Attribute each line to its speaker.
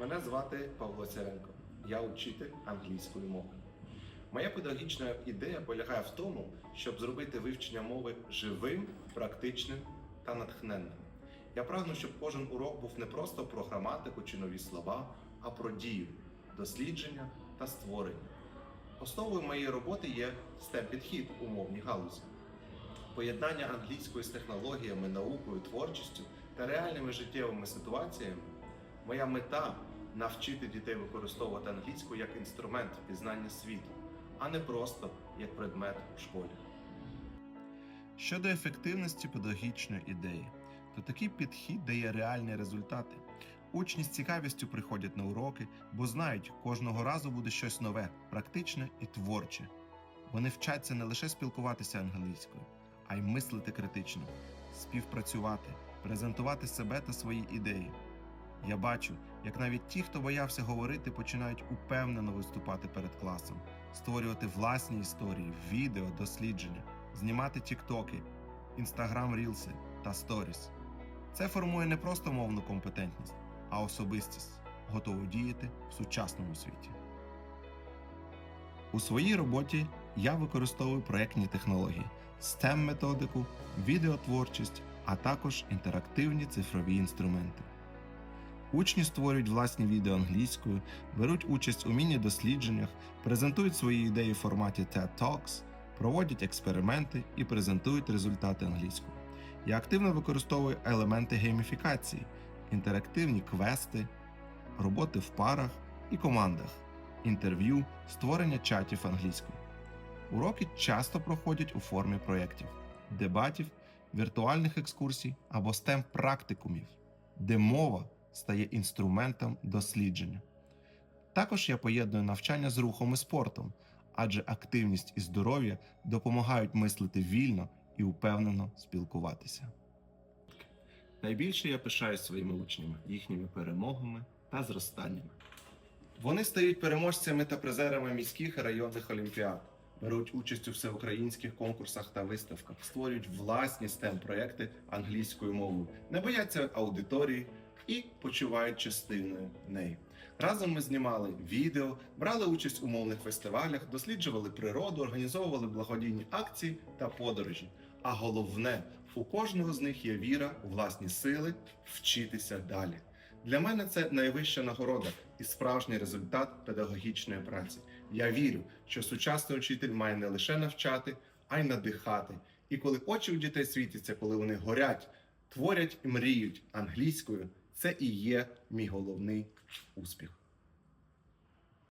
Speaker 1: Мене звати Павло Сяренко. Я учитель англійської мови. Моя педагогічна ідея полягає в тому, щоб зробити вивчення мови живим, практичним та натхненним. Я прагну, щоб кожен урок був не просто про граматику чи нові слова, а про дію, дослідження та створення. Основою моєї роботи є STEM-підхід у мовній галузі. Поєднання англійської з технологіями, наукою, творчістю та реальними життєвими ситуаціями. Моя мета навчити дітей використовувати англійську як інструмент пізнання світу, а не просто як предмет у школі. Щодо ефективності педагогічної ідеї, то такий підхід дає реальні результати. Учні з цікавістю приходять на уроки, бо знають, кожного разу буде щось нове, практичне і творче. Вони вчаться не лише спілкуватися англійською, а й мислити критично, співпрацювати, презентувати себе та свої ідеї. Я бачу, як навіть ті, хто боявся говорити, починають упевнено виступати перед класом, створювати власні історії, відео, дослідження, знімати тіктоки, інстаграм рілси та сторіс. Це формує не просто мовну компетентність, а особистість, готову діяти в сучасному світі. У своїй роботі я використовую проєктні технології, STEM методику, відеотворчість, а також інтерактивні цифрові інструменти. Учні створюють власні відео англійською, беруть участь у міні-дослідженнях, презентують свої ідеї в форматі TED Talks, проводять експерименти і презентують результати англійською. Я активно використовую елементи гейміфікації, інтерактивні квести, роботи в парах і командах, інтерв'ю, створення чатів англійською. Уроки часто проходять у формі проєктів, дебатів, віртуальних екскурсій або STEM практикумів, де мова стає інструментом дослідження. Також я поєдную навчання з рухом і спортом, адже активність і здоров'я допомагають мислити вільно і упевнено спілкуватися. Найбільше я пишаю своїми учнями, їхніми перемогами та зростаннями. Вони стають переможцями та призерами міських і районних олімпіад, беруть участь у всеукраїнських конкурсах та виставках, створюють власні stem проекти англійською мовою, не бояться аудиторії і почувають частиною неї. Разом ми знімали відео, брали участь у мовних фестивалях, досліджували природу, організовували благодійні акції та подорожі. А головне, у кожного з них є віра у власні сили вчитися далі. Для мене це найвища нагорода і справжній результат педагогічної праці. Я вірю, що сучасний учитель має не лише навчати, а й надихати. І коли очі у дітей світяться, коли вони горять, творять і мріють англійською, це і є мій головний успіх.